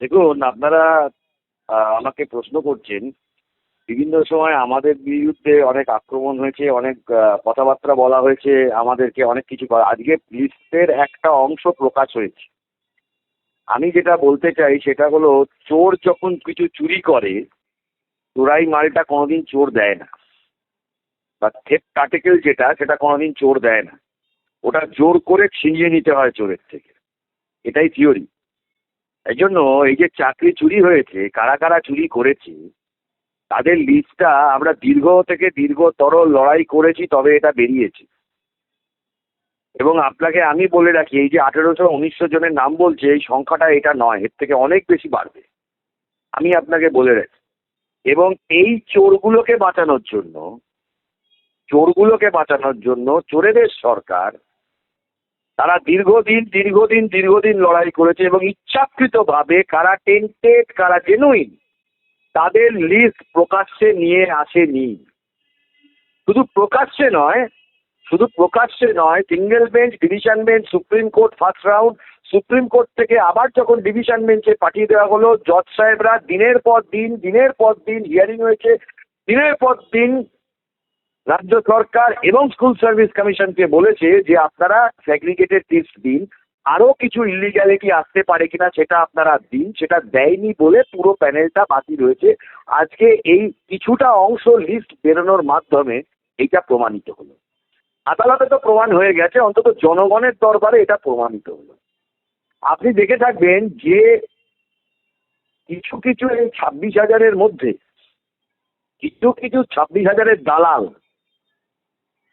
দেখুন, আপনারা আমাকে প্রশ্ন করছেন, বিভিন্ন সময় আমাদের বিরুদ্ধে অনেক আক্রমণ হয়েছে, অনেক কথাবার্তা বলা হয়েছে, আমাদেরকে অনেক কিছু করা। আজকে লিস্টের একটা অংশ প্রকাশ হয়েছে। আমি যেটা বলতে চাই, সেটা হলো, চোর যখন কিছু চুরি করে, চোরাই মালটা কোনোদিন চোর দেয় না। বা থেপ্ট আর্টিকেল যেটা, সেটা কোনোদিন চোর দেয় না। ওটা জোর করে ছিনিয়ে নিতে হয় চোরের থেকে। এটাই থিওরি এই জন্য এই যে চাকরি চুরি হয়েছে, কারা কারা চুরি করেছে, তাদের লিস্টটা আমরা দীর্ঘ থেকে দীর্ঘতর লড়াই করেছি, তবে এটা বেরিয়েছে। এবং আপনাকে আমি বলে রাখি, এই যে আঠেরোশো উনিশশো জনের নাম বলছে, এই সংখ্যাটা এটা নয়, এর থেকে অনেক বেশি বাড়বে। আমি আপনাকে বলে রাখি। এবং এই চোরগুলোকে বাঁচানোর জন্য, চোরগুলোকে বাঁচানোর জন্য চোরেদের সরকার তারা দীর্ঘদিন দীর্ঘদিন দীর্ঘদিন লড়াই করেছে এবং ইচ্ছাকৃতভাবে কারা টেন্টেড, কারা জেনুইন তাদের লিস্ট প্রকাশ্যে নিয়ে আসেনি। শুধু প্রকাশ্যে নয়, শুধু প্রকাশ্যে নয় single bench division bench supreme court first round supreme court থেকে আবার যখন ডিভিশন বেঞ্চে পাঠিয়ে দেওয়া হলো, জজ সাহেবরা দিনের পর দিন, দিনের পর দিন হিয়ারিং হয়েছে, দিনের পর দিন রাজ্য সরকার এবং স্কুল সার্ভিস কমিশনকে বলেছে যে আপনারা সেগ্রিগেটেড লিস্ট দিন। আরও কিছু ইলিগ্যালিটি আসতে পারে কিনা সেটা আপনারা দিন। সেটা দেয়নি বলে পুরো প্যানেলটা বাতিল হয়েছে। আজকে এই কিছুটা অংশ লিস্ট বেরোনোর মাধ্যমে এটা প্রমাণিত হলো। আদালতে তো প্রমাণ হয়ে গেছে, অন্তত জনগণের দরবারে এটা প্রমাণিত হলো। আপনি দেখে থাকবেন যে কিছু কিছু এই ছাব্বিশ হাজারের মধ্যে, কিছু কিছু ছাব্বিশ হাজারের দালাল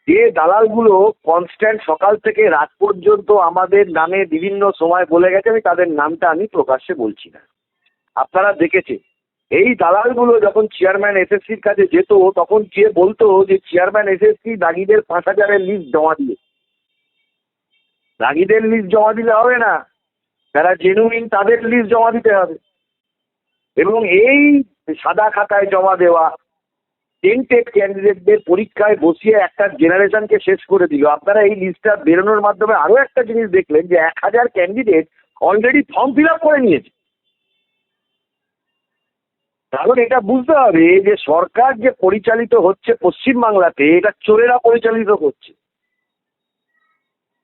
যে দালালগুলো কনস্ট্যান্ট সকাল থেকে রাত পর্যন্ত আমাদের নামে বিভিন্ন সময় বলে গেছে, আমি তাদের নামটা আমি প্রকাশ্যে বলছি না। আপনারা দেখেছে এই দালালগুলো যখন চেয়ারম্যান এসএসসির কাছে যেত, তখন গিয়ে বলতো যে চেয়ারম্যান এসএসসি দাগিদের পাঁচ হাজারের লিস্ট জমা দিয়ে দাগিদের লিস্ট জমা দিলে হবে না, যারা জেনুইন তাদের লিস্ট জমা দিতে হবে। এবং এই সাদা খাতায় জমা দেওয়া টেন্টেড ক্যান্ডিডেটদের পরীক্ষায় বসিয়ে একটা জেনারেশনকে শেষ করে দিল। আপনারা এই লিস্টটা বেরোনোর মাধ্যমে আরও একটা জিনিস দেখলেন যে এক হাজার candidate already form fill up করে নিয়েছে। কারণ এটা বুঝতে হবে যে সরকার যে পরিচালিত হচ্ছে পশ্চিমবাংলাতে, এটা চোরেরা পরিচালিত করছে।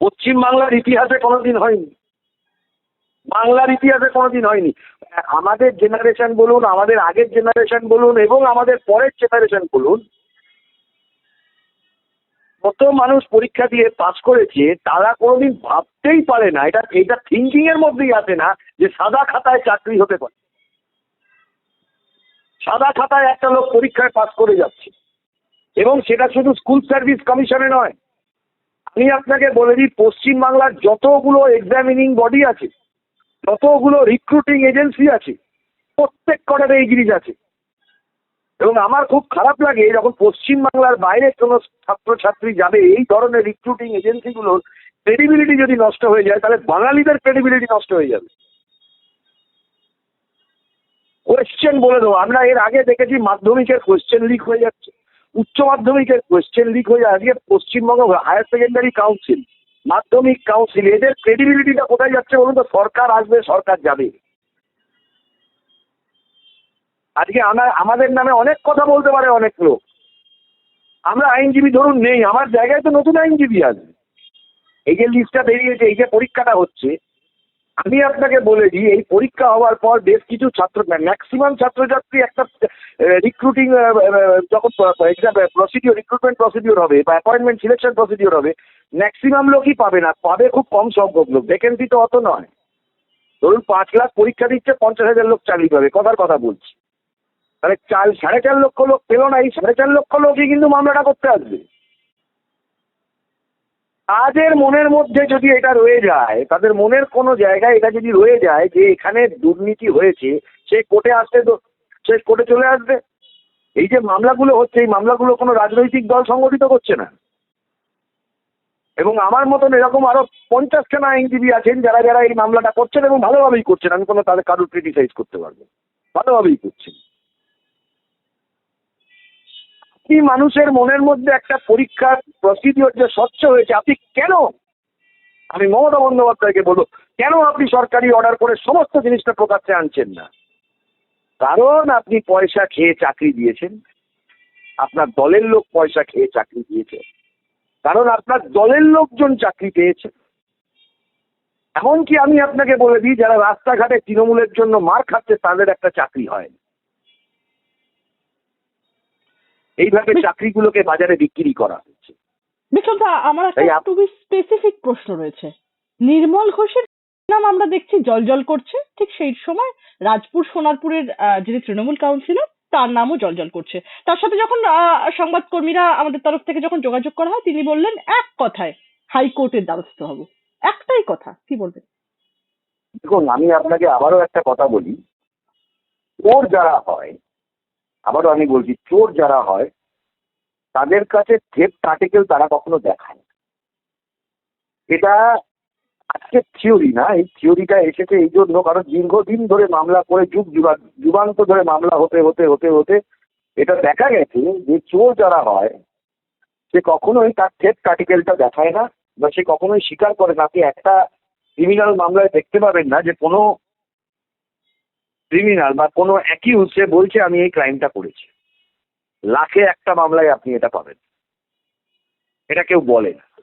পশ্চিমবাংলার ইতিহাসে কোনোদিন হয়নি। বাংলার ইতিহাসে কোনোদিন হয়নি। আমাদের জেনারেশন বলুন, আমাদের আগের জেনারেশন বলুন, এবং আমাদের পরের জেনারেশন বলুন কত মানুষ পরীক্ষা দিয়ে পাস করেছে, তারা কোনোদিন ভাবতেই পারে না। এটা এটা থিঙ্কিং এর মধ্যেই আসে না, যে সাদা খাতায় চাকরি হতে পারে। সাদা খাতায় একটা লোক পরীক্ষায় পাস করে যাচ্ছে। এবং সেটা শুধু স্কুল সার্ভিস কমিশনে নয়। আমি আপনাকে বলে দিই, পশ্চিমবাংলার যতগুলো এক্সামিনিং বডি আছে যতগুলো রিক্রুটিং এজেন্সি আছে, প্রত্যেক কটাতে এই জিনিস আছে। এবং আমার খুব খারাপ লাগে যখন পশ্চিমবাংলার বাইরে কোনো ছাত্রছাত্রী যাবে, এই ধরনের রিক্রুটিং এজেন্সিগুলোর ক্রেডিবিলিটি যদি নষ্ট হয়ে যায়, তাহলে বাঙালিদের ক্রেডিবিলিটি নষ্ট হয়ে যাবে। কোয়েশ্চেন বলে দেবো, আমরা এর আগে দেখেছি মাধ্যমিকের কোয়েশ্চেন লিক হয়ে যাচ্ছে। উচ্চ মাধ্যমিকের কোয়েশ্চেন লিক হয়ে যায়, আজকে Paschimbanga higher secondary council Madhyamik council এদের ক্রেডিবিলিটিটা কোথায় যাচ্ছে বলুন তো? সরকার আসবে, সরকার যাবে। আজকে আমাদের নামে অনেক কথা বলতে পারে অনেক লোক। আমরা আইনজীবী ধরুন নেই, আমার জায়গায় তো নতুন আইনজীবী আসবে এই যে লিস্টটা বেরিয়েছে, এই যে পরীক্ষাটা হচ্ছে আমি আপনাকে বলে দিই, এই পরীক্ষা হওয়ার পর বেশ কিছু ছাত্র ম্যাক্সিমাম ছাত্রছাত্রী একটা রিক্রুটিং যখন এক্সাম প্রসিডিওর রিক্রুটমেন্ট প্রসিডিওর হবে বা অ্যাপয়েন্টমেন্ট সিলেকশন প্রসিডিওর হবে ম্যাক্সিমাম লোকই পাবে না, পাবে খুব কম সংখ্যক লোক ভ্যাকেন্সি তো অত নয়। ধরুন পাঁচ লাখ পরীক্ষা দিচ্ছে, পঞ্চাশ হাজার লোক চাকরি পাবে, কথার কথা বলছি। তাহলে চার সাড়ে চার লক্ষ লোক পেল না, এই সাড়ে চার লক্ষ লোকই কিন্তু মামলাটা করতে আসবে। তাদের মনের মধ্যে যদি এটা রয়ে যায়, তাদের মনের কোনো জায়গায় এটা যদি রয়ে যায় যে এখানে দুর্নীতি হয়েছে, সে কোর্টে আসতে তো, সে কোর্টে চলে আসবে। এই যে মামলাগুলো হচ্ছে, এই মামলাগুলো কোনো রাজনৈতিক দল সংগঠিত করছে না। এবং আমার মতন এরকম আরও পঞ্চাশখানা আইনজীবী আছেন যারা যারা এই মামলাটা করছেন এবং ভালোভাবেই করছেন। আমি কোনো তাদের কারোর ক্রিটিসাইজ করতে পারব ভালোভাবেই করছেন। আপনি মানুষের মনের মধ্যে একটা পরীক্ষার প্রসিডিওর যে স্বচ্ছ হয়েছে, আপনি কেন? আমি মমতা বন্দ্যোপাধ্যায়কে বলব, কেন আপনি সরকারি অর্ডার করে সমস্ত জিনিসটা প্রকাশ্যে আনছেন না? কারণ আপনি পয়সা খেয়ে চাকরি দিয়েছেন। আপনার দলের লোক পয়সা খেয়ে চাকরি দিয়েছে। কারণ আপনার দলের লোকজন চাকরি পেয়েছে। এমনকি আমি আপনাকে বলে দিই, যারা রাস্তাঘাটে তৃণমূলের জন্য মার খাচ্ছে, তাদের একটা চাকরি হয় এইভাবে চাকরিগুলোকে বাজারে বিক্রি করা হচ্ছে। আমার একটা খুবই স্পেসিফিক প্রশ্ন রয়েছে। নির্মল ঘোষের নাম আমরা দেখছি জল জল করছে ঠিক সেই সময় রাজপুর সোনারপুরের যিনি তৃণমূল কাউন্সিলর তার নামও জল জল করছে। তার সাথে যখন সংবাদকর্মীরা আমাদের তরফ থেকে যখন যোগাযোগ করা হয় তিনি বললেন এক কথায় হাইকোর্টের দ্বারস্থ হব। একটাই কথা কি বলবেন? দেখুন আমি আপনাকে আবারও একটা কথা বলি। চোর যারা হয় আবারও আমি বলছি, চোর যারা হয়, তাদের কাছে থেপ আর্টিকেল তারা কখনো দেখায় না। এটা আজকে থিওরি না, এই থিওরিটা এসেছে এই জন্য কারণ দীর্ঘদিন ধরে মামলা করে, যুগ যুগা, যুগান্ত ধরে মামলা হতে হতে হতে হতে এটা দেখা গেছে যে চোর যারা হয়, সে কখনোই তার থেপ আর্টিকেলটা দেখায় না বা সে কখনোই স্বীকার করে না আপনি একটা ক্রিমিনাল মামলায় দেখতে পাবেন না যে কোনো ক্রিমিনাল বা কোনো একই উৎসে বলছে আমি এই ক্রাইমটা করেছি। লাখে একটা মামলায় আপনি এটা পাবেন। এটা কেউ বলে না।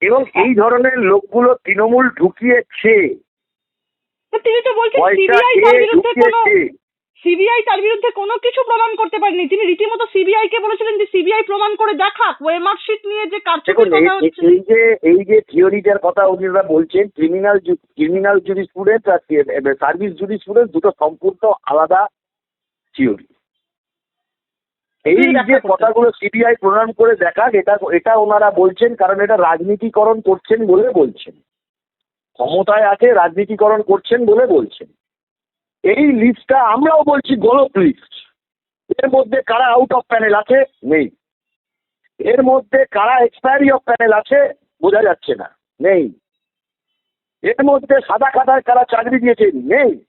এবং এই ধরনের লোকগুলো তৃণমূল ঢুকিয়েছে। তিনি তো বলছেন সিবিআই তার খেয়ে বিরুদ্ধে কোনো ঢুকিয়েছে। সিবিআই তার বিরুদ্ধে কোনো কিছু প্রমাণ করতে পারেনি। তিনি রীতিমতো সিবিআই কে বলেছিলেন যে সিবিআই প্রমাণ করে দেখাক ওয়েমার শিট নিয়ে যে কারচুপির এই- কথা হচ্ছে। এই যে এই যে থিওরিটার কথা ওনারা বলছেন ক্রিমিনাল ক্রিমিনাল জুরি স্টুডেন্ট আর সার্ভিস জুরি স্টুডেন্ট দুটো সম্পূর্ণ আলাদা থিওরি এই যে কথাগুলো সিবিআই প্রণয়ন করে দেখাক এটা এটা ওনারা বলছেন কারণ এটা রাজনীতিকরণ করছেন বলে বলছেন। ক্ষমতায় আছে রাজনীতিকরণ করছেন বলে বলছেন। এই লিস্টটা আমরাও বলছি গোলক লিস্ট এর মধ্যে কারা আউট অফ প্যানেল আছে? নেই। এর মধ্যে কারা এক্সপায়ারি অফ প্যানেল আছে? বোঝা যাচ্ছে না। নেই। এর মধ্যে সাদা খাতায় কারা চাকরি দিয়েছে নেই।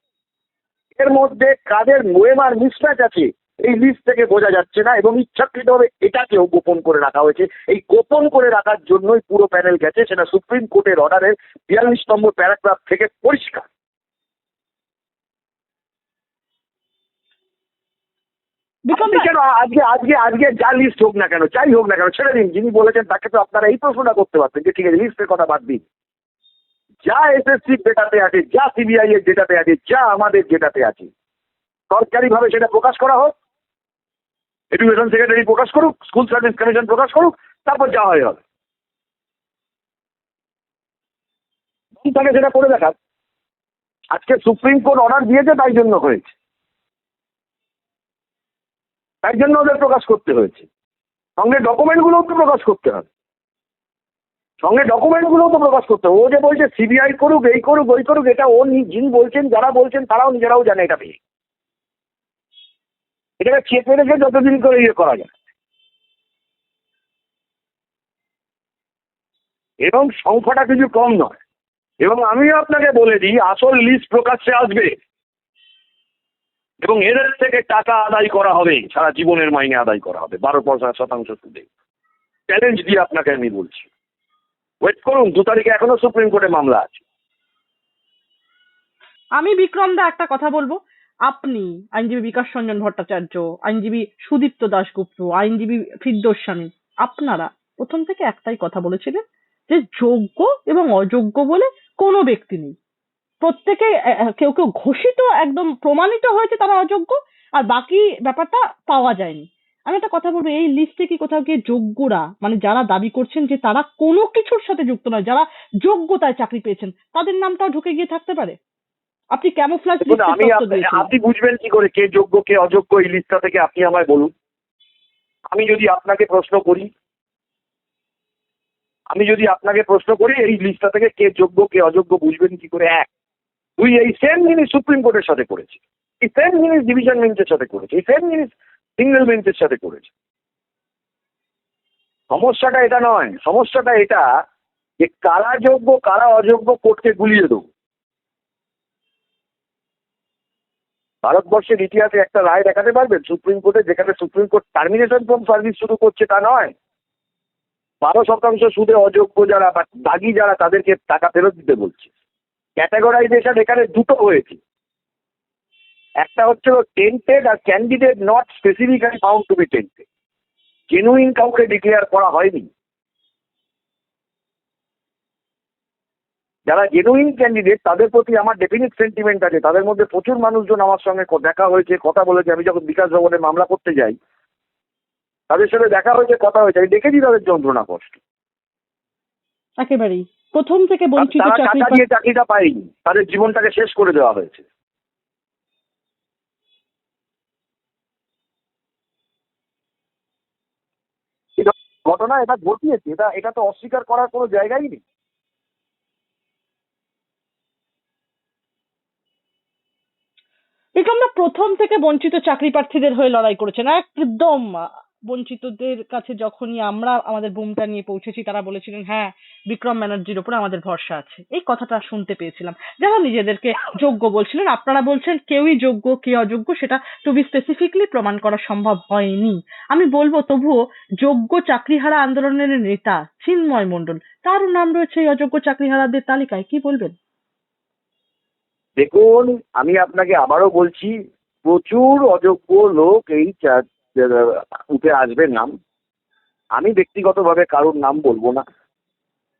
এর মধ্যে কাদের মোয়েমার মিসম্যাচ আছে? এই লিস্ট থেকে বোঝা যাচ্ছে না এবং ইচ্ছাকৃতভাবে এটাকেও গোপন করে রাখা হয়েছে। এই গোপন করে রাখার জন্যই পুরো প্যানেল গেছে। সেটা সুপ্রিম কোর্টের অর্ডারের বিয়াল্লিশ নম্বর প্যারাগ্রাফ থেকে পরিষ্কার বিক্রম আপনি কেন আজকে আজকে আজকে যা লিস্ট হোক না কেন যাই হোক না কেন ছেড়ে দিন। যিনি বলেছেন তাকে তো আপনারা এই প্রশ্নটা করতে পারতেন যে ঠিক আছে লিস্টের কথা বাদ দিন। যা এসএসসি ডেটাতে আছে যা সিবিআই এর ডেটাতে আছে যা আমাদের ডেটাতে আছে। সরকারিভাবে সেটা প্রকাশ করা হোক এডুকেশন সেক্রেটারি প্রকাশ করুক স্কুল সার্ভিস কমিশন প্রকাশ করুক তারপর যা হয় হবে। তাকে সেটা করে দেখাক আজকে সুপ্রিম কোর্ট অর্ডার দিয়েছে তাই জন্য হয়েছে। তাই জন্য ওদের প্রকাশ করতে হয়েছে। সঙ্গে ডকুমেন্টগুলোও তো প্রকাশ করতে হবে। সঙ্গে ডকুমেন্টগুলোও তো প্রকাশ করতে হবে। ও যে বলছে সিবিআই করুক, এই করুক, ওই করুক, এটা ও যিনি বলছেন, যারা বলছেন, তারাও নিজেরাও জানে এটা পেয়ে। এটাকে চেপে রেখে যতদিন করে ইয়ে করা যায়। এবং সংখ্যাটা কিছু কম নয়। এবং আমিও আপনাকে বলে দিই, আসল লিস্ট প্রকাশ্যে আসবে। এবং এদের থেকে টাকা আদায় করা হবে, সারা জীবনের মাইনে আদায় করা হবে, বারো পয়সা শতাংশ সুদে। চ্যালেঞ্জ দিয়ে আপনাকে আমি বলছি। ওয়েট করুন, দু তারিখে এখনও সুপ্রিম কোর্টে মামলা আছে। আমি বিক্রম দা একটা কথা বলব। আপনি আইনজীবী বিকাশ রঞ্জন ভট্টাচার্য, আইনজীবী সুদীপ্ত দাশগুপ্ত, আইনজীবী ফিরদোস স্বামী, আপনারা প্রথম থেকে একটাই কথা বলেছিলেন যে যোগ্য এবং অযোগ্য বলে কোনো ব্যক্তি নেই। প্রত্যেকে কেউ কেউ ঘোষিত একদম প্রমাণিত হয়েছে তারা অযোগ্য আর বাকি ব্যাপারটা পাওয়া যায়নি। আমি একটা কথা বলব এই লিস্টে কি কোথাও গিয়ে যোগ্যরা মানে যারা দাবি করছেন যে তারা কোনো কিছুর সাথে যুক্ত নয় যারা যোগ্যতায় চাকরি পেয়েছেন তাদের নামটাও ঢুকে গিয়ে থাকতে পারে? আপনি ক্যামোফ্লাজ আপনি বুঝবেন কি করে কে যোগ্য কে অযোগ্য এই লিস্টটা থেকে আপনি আমায় বলুন। আমি যদি আপনাকে প্রশ্ন করি আমি যদি আপনাকে প্রশ্ন করি এই লিস্টটা থেকে কে যোগ্য কে অযোগ্য বুঝবেন কি করে? এক। দুই এই সেম জিনিস সুপ্রিম কোর্টের সাথে করেছে। এই সেম জিনিস ডিভিশন বেঞ্চের সাথে করেছে। এই সেম জিনিস সিঙ্গেল বেঞ্চের সাথে করেছে। সমস্যাটা এটা নয়। সমস্যাটা এটা যে কারা যোগ্য, কারা অযোগ্য কোর্টকে গুলিয়ে দেবো। ভারতবর্ষের ইতিহাসে একটা রায় দেখাতে পারবেন? সুপ্রিম কোর্টে যেখানে supreme court termination from service শুরু করছে তা নয়। বারো শতাংশ সুদে অযোগ্য যারা বা দাগি যারা তাদেরকে টাকা ফেরত দিতে বলছে। ক্যাটাগরাইজেশন এখানে দুটো হয়েছে। একটা হচ্ছে tainted R candidate not specifically found to be tainted genuine কাউকে ডিক্লেয়ার করা হয়নি। যারা জেনুইন ক্যান্ডিডেট তাদের প্রতি আমার ডেফিনিট সেন্টিমেন্ট আছে। তাদের মধ্যে প্রচুর মানুষজন আমার সঙ্গে দেখা হয়েছে, কথা বলেছে। আমি যখন বিকাশ ভবনে মামলা করতে যাই, তাদের সাথে দেখা হয়েছে, কথা হয়েছে। আমি দেখেছি তাদের যন্ত্রণা কষ্ট। একেবারেই। প্রথম থেকে বঞ্চিত চাকরি দিয়ে চাকরিটা পায়নি। তাদের জীবনটাকে শেষ করে দেওয়া হয়েছে। ঘটনা এটা ঘটিয়েছে এটা এটা তো অস্বীকার করার কোনো জায়গাই নেই। বিক্রমদা প্রথম থেকে বঞ্চিত চাকরি প্রার্থীদের হয়ে লড়াই করেছেন? একদম বঞ্চিতদের কাছে যখনই আমরা আমাদের বুমটা নিয়ে পৌঁছেছি, তারা বলেছিলেন হ্যাঁ বিক্রম ব্যানার্জির উপরে আমাদের ভরসা আছে। এই কথাটা শুনতে পেয়েছিলাম। যারা নিজেদেরকে যোগ্য বলছিলেন, আপনারা বলছেন, কেউই যোগ্য, কে অযোগ্য, সেটা টু বি স্পেসিফিকলি প্রমাণ করা সম্ভব হয়নি। আমি বলব, তবুও যোগ্য চাকরিহারা আন্দোলনের নেতা চিন্ময় মণ্ডল, তার নাম রয়েছে এই অযোগ্য চাকরিহারাদের তালিকায়, কি বলবেন? দেখুন, আমি আপনাকে আবারও বলছি, প্রচুর অযোগ্য লোক এই উঠে আসবে নাম। আমি ব্যক্তিগতভাবে কারোর নাম বলব না।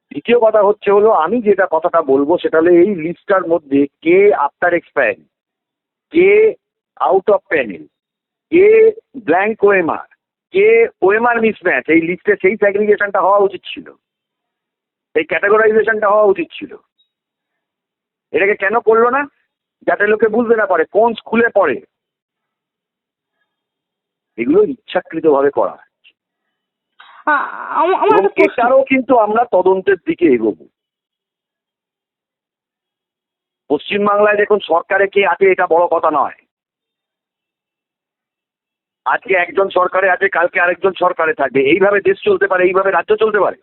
দ্বিতীয় কথা হচ্ছে হলো, আমি যেটা কথাটা বলব সেটা হলো, এই লিস্টটার মধ্যে কে আফটার এক্সপায়ারি, কে আউট অফ প্যানেল কে ব্ল্যাঙ্ক ওয়েমার কে ওয়েমার মিসম্যাচ এই লিস্টে সেই স্যাগ্রিগেশনটা হওয়া উচিত ছিল। এই ক্যাটাগরাইজেশনটা হওয়া উচিত ছিল। এটাকে কেন করল না? যাতে লোকে বুঝতে না পারে, কোন স্কুলে পড়ে। এগুলো ইচ্ছাকৃতভাবে করা হয়। প্রশ্ন এটারও কিন্তু আমরা তদন্তের দিকে এগোবো। পশ্চিমবাংলায় দেখুন সরকারে কে আছে এটা বড় কথা নয়। আজকে একজন সরকারে আছে কালকে আরেকজন সরকারে থাকবে। এইভাবে দেশ চলতে পারে এইভাবে রাজ্য চলতে পারে।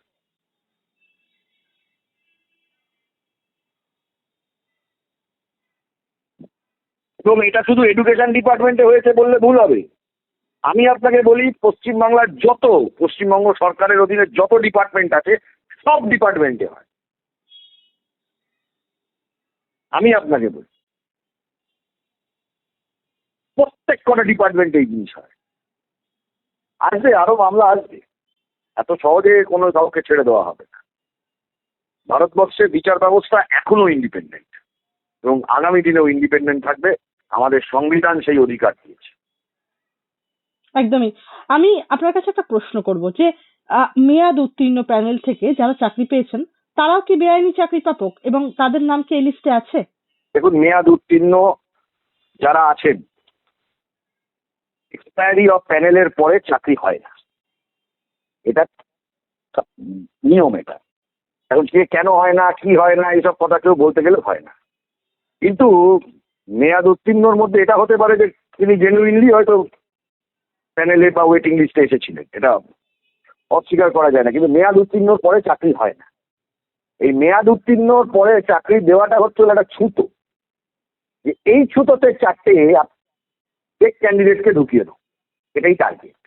এবং এটা শুধু এডুকেশন ডিপার্টমেন্টে হয়েছে বললে ভুল হবে। আমি আপনাকে বলি, পশ্চিমবাংলার যত, পশ্চিমবঙ্গ সরকারের অধীনে যত ডিপার্টমেন্ট আছে, সব ডিপার্টমেন্টে হয়। আমি আপনাকে বলি, প্রত্যেক কটা ডিপার্টমেন্টে এই জিনিস হয়। আসবে, আরও মামলা আসবে। এত সহজে কোনো কাউকে ছেড়ে দেওয়া হবে না। ভারতবর্ষের বিচার ব্যবস্থা এখনও ইন্ডিপেন্ডেন্ট এবং আগামী দিনেও ইন্ডিপেন্ডেন্ট থাকবে। আমাদের সংবিধান সেই অধিকার দিয়েছে। একদমই। আমি আপনার কাছে একটা প্রশ্ন করব যে মেয়াদ উত্তীর্ণ প্যানেল থেকে যারা চাকরি পেয়েছেন, তারাও কি বেআইনি চাকরি প্রাপক এবং তাদের নাম কি এই লিস্টে আছে? দেখুন, মেয়াদ উত্তীর্ণ যারা আছেন এক্সপায়ারি অফ প্যানেলের পরে চাকরি হয় না। এটা নিয়ম এটা। এখন সে কেন হয় না, কি হয় না, এইসব কথা কেউ বলতে গেলে হয় না। কিন্তু মেয়াদ উত্তীর্ণর মধ্যে এটা হতে পারে যে, তিনি জেনুইনলি হয়তো প্যানেলে বা ওয়েটিং লিস্টে এসেছিলেন। এটা অস্বীকার করা যায় না, কিন্তু মেয়াদ উত্তীর্ণর পরে চাকরি হয় না। এই মেয়াদ উত্তীর্ণর পরে চাকরি দেওয়াটা হচ্ছে একটা ছুতো। যে এই ছুতোতে চারটে টেক ক্যান্ডিডেটকে ঢুকিয়ে দাও। এটাই টার্গেট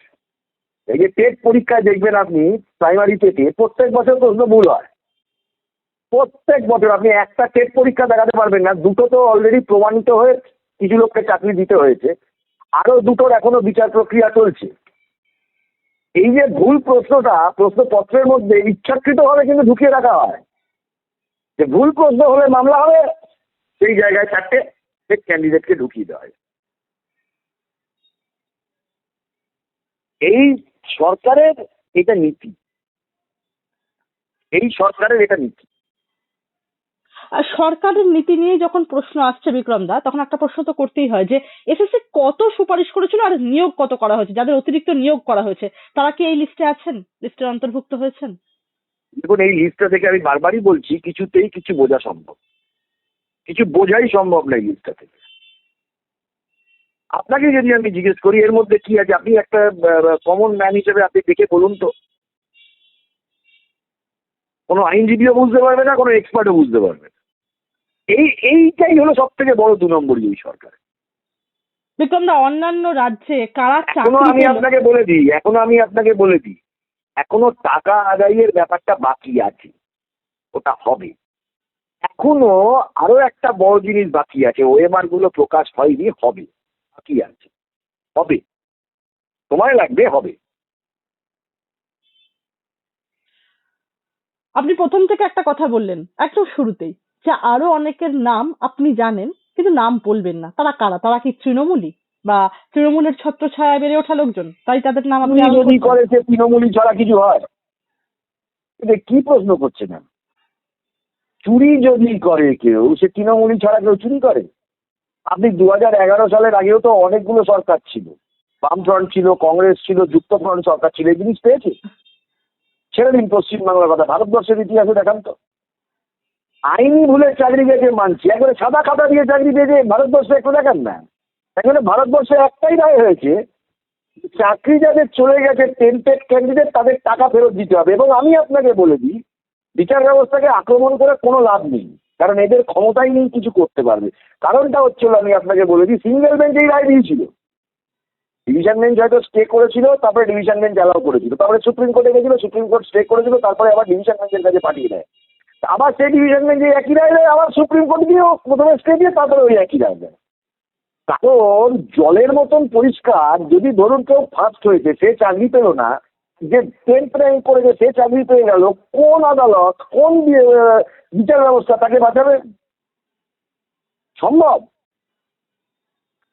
এই যে টেট পরীক্ষায় দেখবেন আপনি প্রাইমারি টেটে প্রত্যেক বছর প্রশ্ন ভুল হয়। প্রত্যেক বছর আপনি একটা টেট পরীক্ষা দেখাতে পারবেন না। দুটো তো অলরেডি প্রমাণিত হয়ে কিছু লোককে চাকরি দিতে হয়েছে। আরও দুটোর এখনও বিচার প্রক্রিয়া চলছে। এই যে ভুল প্রশ্নটা, প্রশ্নপত্রের মধ্যে ইচ্ছাকৃতভাবে কিন্তু ঢুকিয়ে রাখা হয়। যে ভুল প্রশ্ন হলে মামলা হবে, সেই জায়গায় চারটে টেক ক্যান্ডিডেটকে ঢুকিয়ে দেওয়া হয়। এই সরকারের এটা নীতি। এই সরকারের এটা নীতি। সরকারের নীতি নিয়ে যখন প্রশ্ন আসছে বিক্রম দা, তখন একটা প্রশ্ন তো করতেই হয় যে, এসএসসি কত সুপারিশ করেছিল আর নিয়োগ কত করা হয়েছে? যাদের অতিরিক্ত নিয়োগ করা হয়েছে, তারা কি এই লিস্টে আছেন? লিস্টের অন্তর্ভুক্ত হয়েছেন? দেখুন, এই লিস্টটা থেকে আমি বারবারই বলছি, কিছুতেই কিছু বোঝা সম্ভব কিছু বোঝাই সম্ভব না এই লিস্টটা থেকে। আপনাকে যদি আমি জিজ্ঞেস করি, এর মধ্যে কি আছে? আপনি একটা কমন ম্যান হিসেবে আপনি দেখে বলুন তো। কোনো আইনজীবীও বুঝতে পারবে না, কোনো এক্সপার্টও বুঝতে পারবে এই এইটাই হলো সব থেকে বড় দু নম্বরই এই সরকার। বিক্রম দা অন্যান্য রাজ্যে কারা এখনও আমি আপনাকে বলে দিই এখনও আমি আপনাকে বলে দিই এখনও টাকা আদায়ের ব্যাপারটা বাকি আছে ওটা হবে। এখনও আরও একটা বড় জিনিস বাকি আছে ওএমআরগুলো প্রকাশ হয়নি হবে বাকি আছে হবে। সময় লাগবে হবে। আপনি প্রথম থেকে একটা কথা বললেন একদম শুরুতেই। যে আরও অনেকের নাম আপনি জানেন কিন্তু নাম বলবেন না। তারা কারা? তারা কি তৃণমূলী বা তৃণমূলের ছত্র ছায়া বেড়ে ওঠা লোকজন? তাই তাদের নাম আপনি যদি করে সে তৃণমূলী ছাড়া কিছু হয় এটা কি প্রশ্ন করছে না চুরি যদি করে কেউ সে তৃণমূলী ছাড়া কেউ চুরি করে? আপনি দু এগারো সালের আগেও তো অনেকগুলো সরকার ছিল। বামফ্রন্ট ছিল কংগ্রেস ছিল যুক্তফ্রন্ট সরকার ছিল এই জিনিস পেয়েছে? ছেড়ে দিন পশ্চিমবাংলার কথা। ভারতবর্ষের ইতিহাসে দেখান তো। আইনি ভুলে চাকরি পেয়েছে মানছি। একবারে সাদা খাতা দিয়ে চাকরি পেয়েছে ভারতবর্ষে একটু দেখান না। এখানে ভারতবর্ষে একটাই রায় হয়েছে, চাকরি যাদের চলে গেছে টেন্টেড ক্যান্ডিডেট তাদের টাকা ফেরত দিতে হবে। এবং আমি আপনাকে বলে দিই, বিচার ব্যবস্থাকে আক্রমণ করে কোনো লাভ নেই। কারণ এদের ক্ষমতাই নেই কিছু করতে পারবে। কারণটা হচ্ছিল আমি আপনাকে বলে দিই সিঙ্গেল বেঞ্চ এই রায় দিয়েছিল। ডিভিশন বেঞ্চ হয়তো স্টে করেছিল, তারপরে ডিভিশন বেঞ্চ অ্যালাউ করেছিল। তারপরে সুপ্রিম কোর্টে গেছিল, সুপ্রিম কোর্ট স্টে করেছিল, তারপরে আবার ডিভিশন বেঞ্চের কাছে পাঠিয়ে দেয়। আবার সেই ডিভিশন বেঞ্চে একই রায় দেয় আবার সুপ্রিম কোর্ট দিয়েও প্রথমে স্টে দিয়ে তারপরে ওই একই রায় দেয় কারণ জলের মতন পরিষ্কার, যদি ধরুন কেউ ফার্স্ট হয়েছে, সে চাকরি পেল না, যে টেন্থ র্যাঙ্ক করেছে, সে চাকরি পেয়ে গেল, কোন আদালত, কোন বিচার ব্যবস্থা তাকে বাঁচাবে সম্ভব?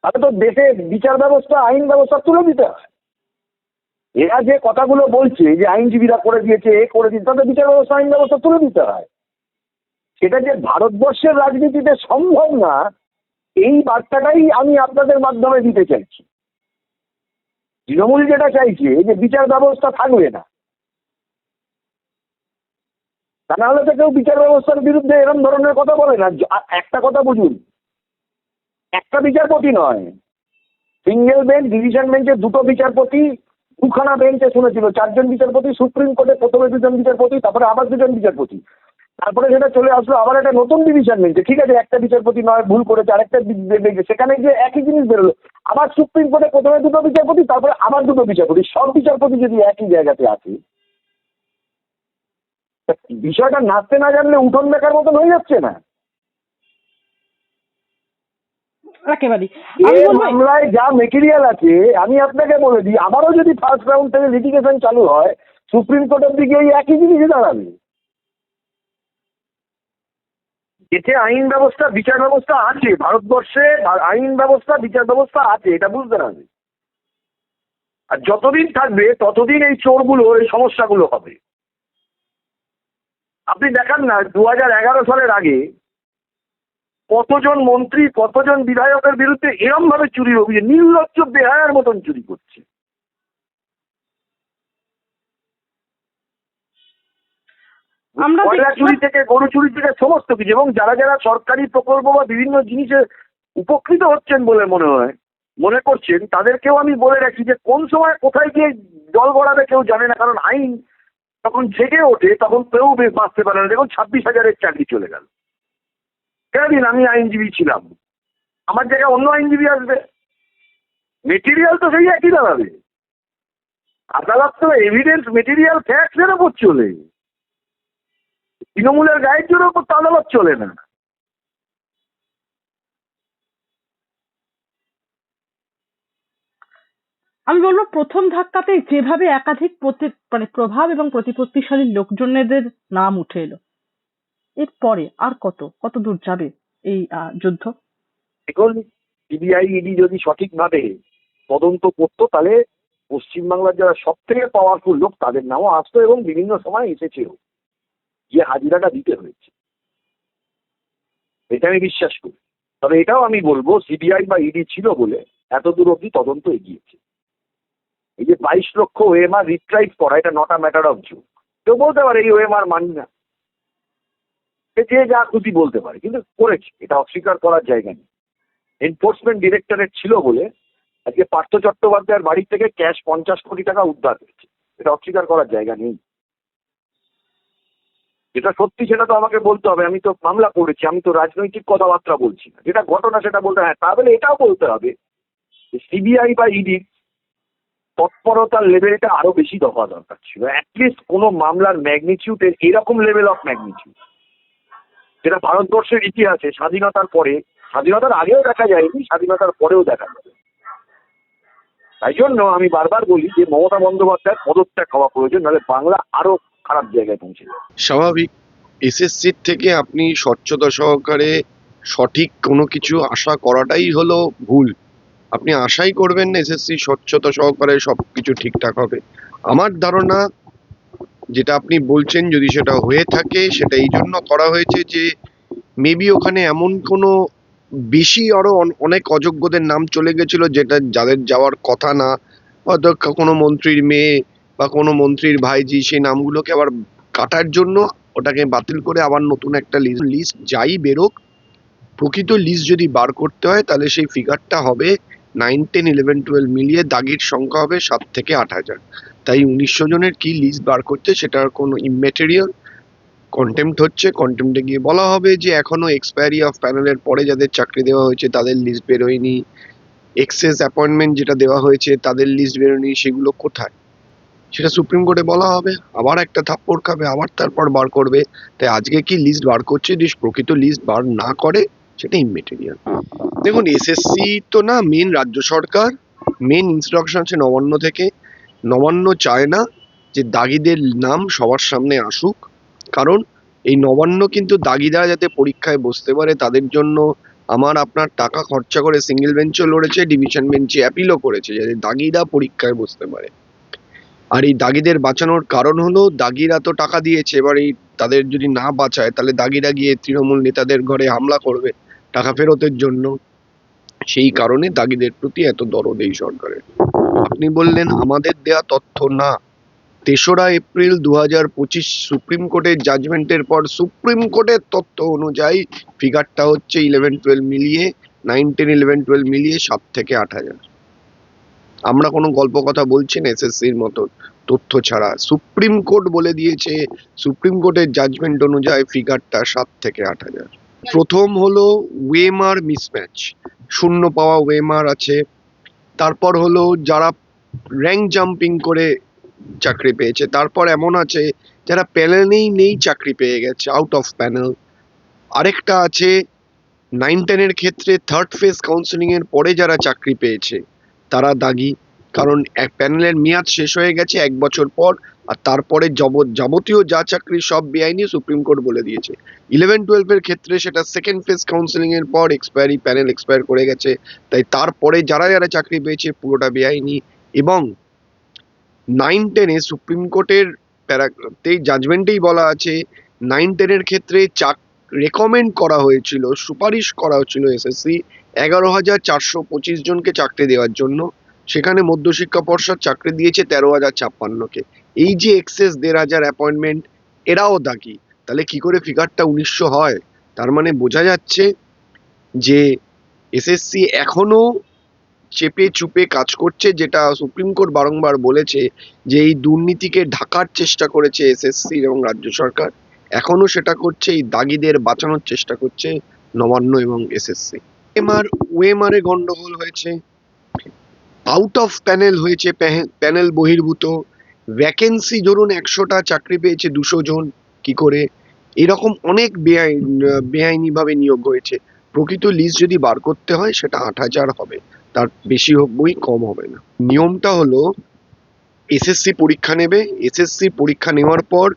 তাহলে তো দেশে বিচার ব্যবস্থা, আইন ব্যবস্থা তুলে দিতে হয়। এরা যে কথাগুলো বলছে, যে আইনজীবীরা করে দিয়েছে, এ করে দিয়েছে, তাদের বিচার ব্যবস্থা, আইন ব্যবস্থা তুলে দিতে হয়। সেটা যে ভারতবর্ষের রাজনীতিতে সম্ভব না, এই বার্তাটাই আমি আপনাদের মাধ্যমে দিতে চাইছি। তৃণমূল যেটা চাইছে যে বিচার ব্যবস্থা থাকবে না। তা নাহলে তো কেউ বিচার ব্যবস্থার বিরুদ্ধে এরকম ধরনের কথা বলে না। একটা কথা বুঝুন। একটা বিচারপতি নয়। সিঙ্গেল বেঞ্চ, ডিভিশন বেঞ্চে দুটো বিচারপতি, দুখানা বেঞ্চে শুনেছিল। চারজন বিচারপতি, সুপ্রিম কোর্টে প্রথমে দুজন বিচারপতি, তারপরে আবার দুজন বিচারপতি। তারপরে সেটা চলে আসলো আবার একটা নতুন ডিভিশন বেঞ্চে ঠিক আছে একটা বিচারপতি নয় ভুল করেছে আরেকটা সেখানে গিয়ে একই জিনিস বেরোলো। আবার সুপ্রিম কোর্টে প্রথমে দুটো বিচারপতি তারপরে আবার দুটো বিচারপতি। সব বিচারপতি যদি একই জায়গাতে আছে বিষয়টা নাচতে না জানলে উঠোন দেখার মতন হয়ে যাচ্ছে না। একেবারেই। এ আমি মামলায় যা মেটেরিয়াল আছে আমি আপনাকে বলে দিই আবারও যদি ফার্স্ট রাউন্ড থেকে লিটিগেশন চালু হয় সুপ্রিম কোর্টের দিকে একই জিনিসই দাঁড়াবে। এতে আইন ব্যবস্থা, বিচার ব্যবস্থা আছে। ভারতবর্ষে আইন ব্যবস্থা, বিচার ব্যবস্থা আছে, এটা বুঝতে হবে আর যতদিন থাকবে, ততদিন এই চোরগুলো, এই সমস্যাগুলো হবে। আপনি দেখান না দু সালের আগে কতজন মন্ত্রী, কতজন বিধায়কের বিরুদ্ধে এরম ভাবে চুরির অভিযোগ, নির্লজ্জ বেহায়ার মতন চুরি করছে। কয়লা চুরি থেকে, গরু চুরি থেকে সমস্ত কিছু, এবং যারা যারা সরকারি প্রকল্প বা বিভিন্ন জিনিসে উপকৃত হচ্ছেন বলে মনে হয়, মনে করছেন, তাদেরকেও আমি বলে রাখি যে কোন সময় কোথায় গিয়ে জল গড়াবে কেউ জানে না, কারণ আইন যখন জেগে ওঠে, তখন কেউ বাঁচতে পারে না। দেখুন, ছাব্বিশ হাজারের চাকরি চলে গেল। দিন আমি আইনজীবী ছিলাম। আমার জায়গায় অন্য আইনজীবী আসবে। মেটেরিয়াল তো সেই একই দাঁড়াবে। আদালত তো এভিডেন্স মেটেরিয়াল ফ্যাক্টসের ওপর চলে। তৃণমূলের গায়ের জোরের ওপর তো আদালত চলে না। আমি বলব প্রথম ধাক্কাতে যেভাবে একাধিক মানে প্রভাব এবং প্রতিপত্তিশালী লোকজনেদের নাম উঠে এলো এরপরে আর কত কত দূর যাবে এই যুদ্ধ? এখন সিবিআই ইডি যদি সঠিকভাবে তদন্ত করতো তাহলে পশ্চিমবাংলার যারা সব থেকে পাওয়ারফুল লোক তাদের নামও আসতো এবং বিভিন্ন সময় এসেছেও যে হাজিরাটা দিতে হয়েছে। এটা আমি বিশ্বাস করি। তবে এটাও আমি বলব, সিবিআই বা ইডি ছিল বলে এত দূর অব্দি তদন্ত এগিয়েছে। এই যে বাইশ লক্ষ ওএমআর রিট্রাইভ করা, এটা নট আ ম্যাটার অফ জু কেউ বলতে পারে এই ওএমআর মানি না। যে যা খুশি বলতে পারে, কিন্তু করেছে। এটা অস্বীকার করার জায়গা নেই। এনফোর্সমেন্ট ডিরেক্টরেট ছিল বলে আজকে পার্থ চট্টোপাধ্যায়ের বাড়ি থেকে ক্যাশ পঞ্চাশ কোটি টাকা উদ্ধার হয়েছে। এটা অস্বীকার করার জায়গা নেই। যেটা সত্যি সেটা তো আমাকে বলতে হবে, আমি তো মামলা করেছি, আমি তো রাজনৈতিক কথাবার্তা বলছি না। যেটা ঘটনা সেটা বলতে হ্যাঁ তাহলে এটাও বলতে হবে সিবিআই বা ইডি তৎপরতার লেভেলটা আরও বেশি দফা দরকার ছিল। অ্যাটলিস্ট কোনো মামলার ম্যাগনিটিউডের এরকম লেভেল অফ ম্যাগনিটিউড যেটা ভারতবর্ষের ইতিহাসে স্বাধীনতার পরে, স্বাধীনতার আগেও দেখা যায়নি, স্বাধীনতার পরেও দেখা যাবে তাই জন্য আমি বারবার বলি যে মমতা বন্দ্যোপাধ্যায়ের পদত্যাগ হওয়া প্রয়োজন, নাহলে বাংলা আরও খারাপ জায়গায় পৌঁছে স্বাভাবিক। এসএসসির থেকে আপনি স্বচ্ছতা সহকারে সঠিক কোনো কিছু আশা করাটাই হলো ভুল। আপনি আশাই করবেন না এসএসসি স্বচ্ছতা সহকারে সব কিছু ঠিকঠাক হবে। আমার ধারণা, যেটা আপনি বলছেন যদি সেটা হয়ে থাকে, সেটা এই জন্য করা হয়েছে যে মেবি ওখানে এমন কোনো বেশি আরও অন- অনেক অযোগ্যদের নাম চলে গেছিল যেটা যাদের যাওয়ার কথা না হয়তো কোনো মন্ত্রীর মেয়ে বা কোনো মন্ত্রীর ভাইজি সেই নামগুলোকে আবার কাটার জন্য ওটাকে বাতিল করে আবার নতুন একটা লিস্ট লিস্ট যাই বেরোক, প্রকৃত লিস্ট যদি বার করতে হয় তাহলে সেই ফিগারটা হবে নাইন টেন ইলেভেন টুয়েলভ মিলিয়ে দাগির সংখ্যা হবে সাত থেকে আট হাজার। তাই উনিশশো জনের কি লিস্ট বার করছে সেটার কোনো ইমেটেরিয়াল কন্টেম্পট হচ্ছে। কন্টেম্পটে গিয়ে বলা হবে যে এখনও এক্সপায়ারি অফ প্যানেলের পরে যাদের চাকরি দেওয়া হয়েছে তাদের লিস্ট বেরোয়নি। এক্সেস অ্যাপয়েন্টমেন্ট যেটা দেওয়া হয়েছে তাদের লিস্ট বেরোয়নি, সেগুলো কোথায়? সেটা সুপ্রিম কোর্টে বলা হবে, আবার একটা থাপ্পড় খাবে, আবার তারপর বার করবে। তাই আজকে কি লিস্ট বার করছে? যদি প্রকৃত লিস্ট বার না করে, সেটা ইমেটেরিয়াল দেখুন এসএসসি তো না মেন রাজ্য সরকার মেন ইনস্ট্রাকশন আছে নবান্ন থেকে। নবান্ন চায় না যে দাগিদের নাম সবার সামনে আসুক। কারণ এই নবান্ন কিন্তু দাগিরা যাতে পরীক্ষায় বসতে পারে, তাদের জন্য আমার, আপনার টাকা খরচা করে সিঙ্গেল বেঞ্চও লড়েছে ডিভিশন বেঞ্চে অ্যাপিলও করেছে, যাতে দাগিরা পরীক্ষায় বসতে পারে। আর এই দাগিদের বাঁচানোর কারণ হলো দাগিরা তো টাকা দিয়েছে, এবার এই তাদের যদি না বাঁচায় তাহলে দাগিরা গিয়ে তৃণমূল নেতাদের ঘরে হামলা করবে টাকা ফেরতের জন্য। সেই কারণে দাগিদের প্রতি এত দরদ এই সরকারের। আপনি বললেন আমাদের দেয়া তথ্য না। তেসরা এপ্রিল দু হাজার পঁচিশ সুপ্রিম কোর্টের জাজমেন্টের পর সুপ্রিম কোর্টের তথ্য অনুযায়ী ফিগারটা হচ্ছে ইলেভেন টুয়েলভ মিলিয়ে নাইন টেন ইলেভেন টুয়েলভ মিলিয়ে সাত থেকে আট হাজার। আমরা কোনো গল্প কথা বলছি না এসএসসির মতো তথ্য ছাড়া। সুপ্রিম কোর্ট বলে দিয়েছে, সুপ্রিম কোর্টের জাজমেন্ট অনুযায়ী ফিগারটা সাত থেকে আট হাজার। প্রথম হলো ওয়েমার মিসম্যাচ শূন্য পাওয়া ওয়েমার আছে। তারপর হলো যারা র্যাঙ্ক জাম্পিং করে চাকরি পেয়েছে, তারপর এমন আছে, যারা প্যানেলেই নেই চাকরি পেয়ে গেছে আউট অফ প্যানেল আরেকটা আছে নাইন টেনের ক্ষেত্রে থার্ড ফেজ কাউন্সিলিং এর পরে যারা চাকরি পেয়েছে তারা দাগি। কারণ এক প্যানেলের মেয়াদ শেষ হয়ে গেছে এক বছর পর, আর তারপরে যাবতীয় যা চাকরি সব বেআইনি সুপ্রিম কোর্ট বলে দিয়েছে। ইলেভেন টুয়েলভের ক্ষেত্রে সেটা সেকেন্ড ফেজ কাউন্সিলিং এর পর এক্সপায়ারি প্যানেল এক্সপায়ার করে গেছে। তাই তারপরে যারা যারা চাকরি পেয়েছে পুরোটা বেআইনি এবং নাইন টেনে সুপ্রিম কোর্টের প্যারাগ্রাফতেই জাজমেন্টেই বলা আছে নাইন টেনের ক্ষেত্রে চাক রেকমেন্ড করা হয়েছিল, সুপারিশ করা হয়েছিল এসএসসি এগারো হাজার চারশো পঁচিশ জনকে চাকরি দেওয়ার জন্য। সেখানে মধ্যশিক্ষা পর্ষদ চাকরি দিয়েছে তেরো হাজার ছাপ্পান্নকে। এই যে এক্সেস দেড় হাজার অ্যাপয়েন্টমেন্ট এরাও দাগি। তাহলে কি করে ফিগারটা উনিশশো হয়? তার মানে বোঝা যাচ্ছে যে এসএসসি এখনও চেপে চুপে কাজ করছে, যেটা সুপ্রিম কোর্ট বারংবার বলেছে যে এই দুর্নীতিকে ঢাকার চেষ্টা করেছে এসএসসি এবং রাজ্য সরকার। এখনও সেটা করছে, এই দাগিদের বাঁচানোর চেষ্টা করছে নবান্ন এবং এসএসসি এমআর, ওএমআর গন্ডগোল হয়েছে আউট অফ প্যানেল হয়েছে প্যানেল বহির্ভূত। ভ্যাকেন্সি ধরুন একশোটা চাকরি পেয়েছে দুশো জন, কি করে? এরকম অনেক বেআইন বেআইনিভাবে নিয়োগ হয়েছে। প্রকৃত লিস্ট যদি বার করতে হয়, সেটা আট হাজার হবে। তার বেশি হবেই, কম হবে না। নিয়মটা হলো এসএসসি পরীক্ষা নেবে। এসএসসি পরীক্ষা নেওয়ার পর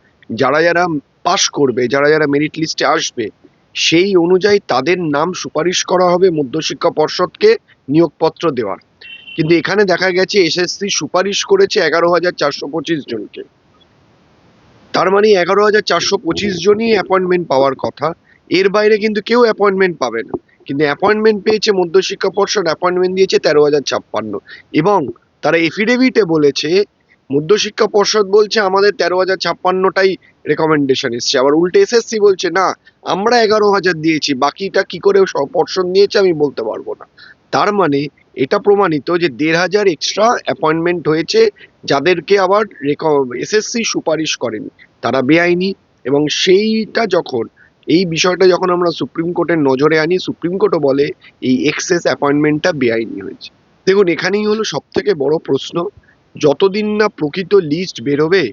যারা যারা পাশ করবে, যারা যারা মেরিট লিস্টে আসবে, সেই অনুযায়ী তাদের নাম সুপারিশ করা হবে মধ্যশিক্ষা পর্ষদকে নিয়োগপত্র দেওয়ার। কিন্তু এখানে দেখা গেছে এসএসসি সুপারিশ করেছে এগারো হাজার চারশো পঁচিশ জনকে। তার মানে এগারো হাজার চারশো পঁচিশ জনই অ্যাপয়েন্টমেন্ট পাওয়ার কথা। এর বাইরে কিন্তু কেউ অ্যাপয়েন্টমেন্ট পাবে না। কিন্তু অ্যাপয়েন্টমেন্ট পেয়েছে মধ্যশিক্ষা পর্ষদ অ্যাপয়েন্টমেন্ট দিয়েছে তেরো হাজার ছাপ্পান্ন। এবং তারা এফিডেভিটে বলেছে, মধ্যশিক্ষা পর্ষদ বলছে আমাদের তেরো হাজার ছাপ্পান্নটাই রেকমেন্ডেশন এসছে। আবার উল্টে এসএসসি বলছে, না, আমরা এগারো হাজার দিয়েছি, বাকিটা কি করে পর্ষদ নিয়েছে আমি বলতে পারব না। তার মানে এটা প্রমাণিত যে দেড় হাজার এক্সট্রা অ্যাপয়েন্টমেন্ট হয়েছে, যাদেরকে আবার এসএসসি সুপারিশ করেনি। তারা বেআইনি এবং সেইটা যখন, এই বিষয়টা যখন আমরা সুপ্রিম কোর্টের নজরে আনি, সুপ্রিম কোর্টও বলে এই এক্সেস অ্যাপয়েন্টমেন্টটা বেআইনি হয়েছে। দেখুন, এখানেই হলো সব থেকে বড় প্রশ্ন, যতদিন না প্রকৃত লিস্ট বেরোবে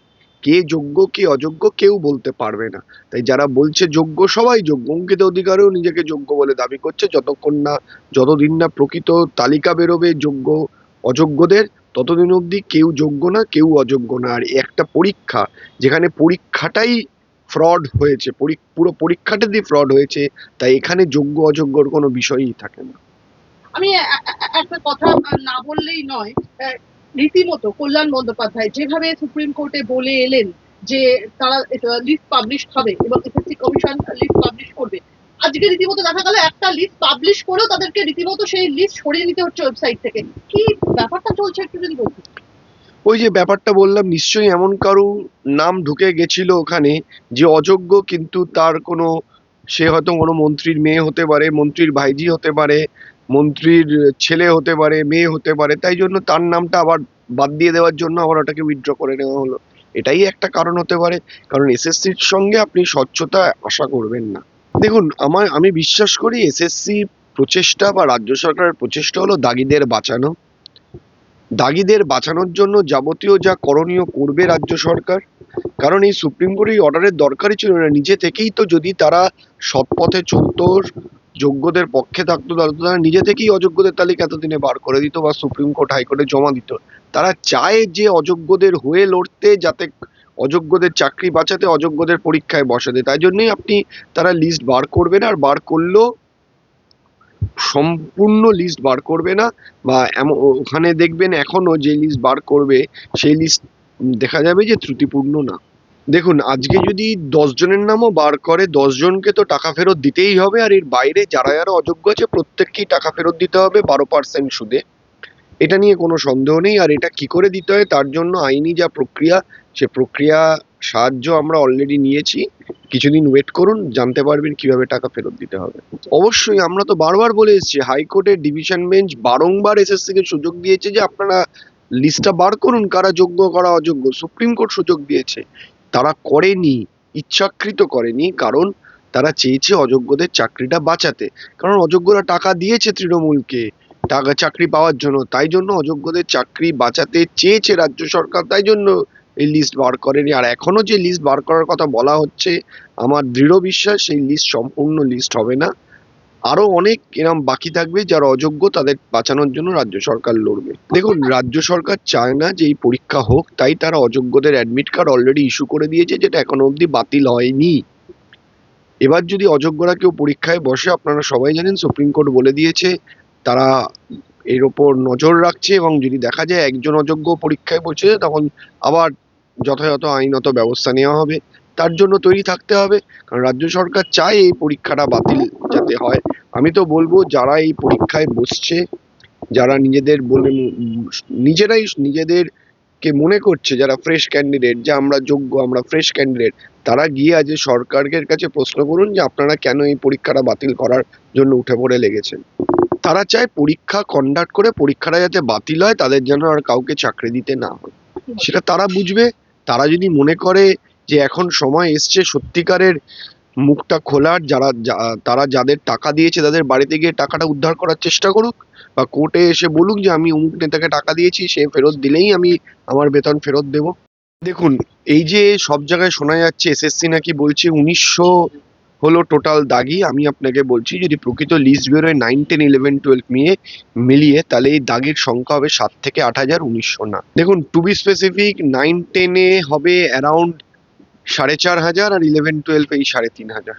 কে যোগ্য, কে অযোগ্য কেউ বলতে পারবে না। তাই যারা বলছে যোগ্য সবাই যোগ্য অঙ্কিত অধিকারেও নিজেকে যোগ্য বলে দাবি করছে। যতক্ষণ না, যতদিন না প্রকৃত তালিকা বেরোবে যোগ্য, অযোগ্যদের, ততদিন অবধি কেউ যোগ্য না, কেউ অযোগ্য না। আর একটা পরীক্ষা, যেখানে পরীক্ষাটাই ফ্রড হয়েছে পরী- পুরো পরীক্ষাটাতেই ফ্রড হয়েছে, তাই এখানে যোগ্য, অযোগ্যর কোনো বিষয়ই থাকে না। আমি একটা কথা না বললেই নয়। রীতিমতো কল্যাণ বন্দ্যোপাধ্যায় যেভাবে সুপ্রিম কোর্টে বলে এলেন যে তারা লিস্ট পাবলিশ হবে এবং এসএসসি কমিশন লিস্ট পাবলিশ করবে, আজকে রীতিমতো দেখা গেল একটা লিস্ট পাবলিশ করেও তাদেরকে রীতিমতো সেই লিস্ট সরিয়ে নিতে হচ্ছে ওয়েবসাইট থেকে। কি ব্যাপারটা চলছে একটু যদি বলতে ওই যে ব্যাপারটা বললাম, নিশ্চয়ই এমন কারও নাম ঢুকে গেছিল ওখানে যে অযোগ্য, কিন্তু তার কোনো, সে হয়তো কোনো মন্ত্রীর মেয়ে হতে পারে, মন্ত্রীর ভাইজি হতে পারে মন্ত্রীর ছেলে হতে পারে, মেয়ে হতে পারে, তাই জন্য তার নামটা আবার বাদ দিয়ে দেওয়ার জন্য আবার ওটাকে উইথড্র করে নেওয়া হলো। এটাই একটা কারণ হতে পারে, কারণ এসএসসির সঙ্গে আপনি স্বচ্ছতা আশা করবেন না। দেখুন, আমার, আমি বিশ্বাস করি এসএসসি প্রচেষ্টা বা রাজ্য সরকারের প্রচেষ্টা হলো দাগিদের বাঁচানো। দাগিদের বাঁচানোর জন্য যাবতীয় যা করণীয় করবে রাজ্য সরকার, কারণ এই সুপ্রিম কোর্ট এই অর্ডারের দরকারই ছিল না। নিজে থেকেই তো যদি তারা সৎ পথে চলতো যোগ্যদের পক্ষে থাকতো, তাহলে তো তারা নিজে থেকেই অযোগ্যদের তালিকা এতদিনে বার করে দিত বা সুপ্রিম কোর্ট হাইকোর্টে জমা দিত। তারা চায় যে অযোগ্যদের হয়ে লড়তে যাতে অযোগ্যদের চাকরি বাঁচাতে অযোগ্যদের পরীক্ষায় বসাতে। তাই জন্যই আপনি তারা লিস্ট বার করবে না আর বার করলেও সম্পূর্ণ লিস্ট বার করবে না বা এমন ওখানে দেখবেন এখনও যে লিস্ট বার করবে, সেই লিস্ট দেখা যাবে যে ত্রুটিপূর্ণ না। দেখুন আজকে যদি দশ জনের নামও বার করে দশ জনকে তো টাকা ফেরত দিতেই হবে আর এর বাইরে যারা যারা অযোগ্য আছে প্রত্যেককেই টাকা ফেরত দিতে হবে বারো পার্সেন্ট সুদে। এটা নিয়ে কোনো সন্দেহ নেই আর এটা কি করে দিতে হয় তার জন্য আইনি যা প্রক্রিয়া সে প্রক্রিয়া সাহায্য আমরা অলরেডি নিয়েছি। কিছুদিন ওয়েট করুন জানতে পারবেন কীভাবে টাকা ফেরত দিতে হবে। অবশ্যই আমরা তো বারবার বলে এসেছি হাইকোর্টের ডিভিশন বেঞ্চ বারংবার এসএসসি কে সুযোগ দিয়েছে যে আপনারা লিস্টটা বার করুন কারা যোগ্য কারা অযোগ্য। সুপ্রিম কোর্ট সুযোগ দিয়েছে। তারা করেনি, ইচ্ছাকৃত করেনি, কারণ তারা চেয়েছে অযোগ্যদের চাকরিটা বাঁচাতে। কারণ অযোগ্যরা টাকা দিয়েছে তৃণমূলকে, টাকা, চাকরি পাওয়ার জন্য, তাই জন্য অযোগ্যদের চাকরি বাঁচাতে চেয়েছে রাজ্য সরকার, তাই জন্য এই লিস্ট বার করেনি। আর এখনও যে লিস্ট বার করার কথা বলা হচ্ছে, আমার দৃঢ় বিশ্বাস, সেই লিস্ট সম্পূর্ণ লিস্ট হবে না। আরও অনেক এরম বাকি থাকবে যারা অযোগ্য তাদের বাঁচানোর জন্য রাজ্য সরকার লড়বে। দেখুন, রাজ্য সরকার চায় না যে এই পরীক্ষা হোক, তাই তারা অযোগ্যদের অ্যাডমিট কার্ড অলরেডি ইস্যু করে দিয়েছে, যেটা এখনও অবধি বাতিল হয়নি। এবার যদি অযোগ্যরা কেউ পরীক্ষায় বসে, আপনারা সবাই জানেন, সুপ্রিম কোর্ট বলে দিয়েছে, তারা এর ওপর নজর রাখছে এবং যদি দেখা যায় একজন অযোগ্য পরীক্ষায় বসে তখন আবার যথাযথ আইনত ব্যবস্থা নেওয়া হবে। তার জন্য তৈরি থাকতে হবে। কারণ রাজ্য সরকার চায় এই পরীক্ষাটা বাতিল যাতে হয়। আমি তো বলব, যারা এই পরীক্ষায় বসছে, যারা নিজেদের বলে নিজেরাই নিজেদেরকে মনে করছে, যারা ফ্রেশ ক্যান্ডিডেট যে আমরা যোগ্য, আমরা ফ্রেশ ক্যান্ডিডেট তারা গিয়ে আজ সরকারের কাছে প্রশ্ন করুন যে আপনারা কেন এই পরীক্ষাটা বাতিল করার জন্য উঠে পড়ে লেগেছেন। তারা চায় পরীক্ষা কন্ডাক্ট করে পরীক্ষাটা যাতে বাতিল হয়, তাদের যেন আর কাউকে চাকরি দিতে না হয়। সেটা তারা বুঝবে। তারা যদি মনে করে যে এখন সময় এসছে সত্যিকারের মুখটা খোলার, যারা তারা যাদের টাকা দিয়েছে তাদের বাড়িতে গিয়ে টাকাটা উদ্ধার করার চেষ্টা করুক বা কোর্টে এসে বলুক যে আমি অমুক নেতাকে টাকা দিয়েছি, সে ফেরত দিলেই আমি আমার বেতন ফেরত দেব। দেখুন, এই যে সব জায়গায় শোনা যাচ্ছে এসএসসি নাকি বলছে উনিশশো হলো টোটাল দাগি। আমি আপনাকে বলছি, যদি প্রকৃত লিস্ট বেরোয় নাইন টেন ইলেভেন, টুয়েলভ নিয়ে মিলিয়ে, তাহলে এই দাগের সংখ্যা হবে সাত থেকে আট হাজার উনিশশো না। দেখুন টু বি স্পেসিফিক নাইন টেনে হবে অ্যারাউন্ড সাড়ে চার হাজার আর ইলেভেন টুয়েলভ এই সাড়ে তিন হাজার।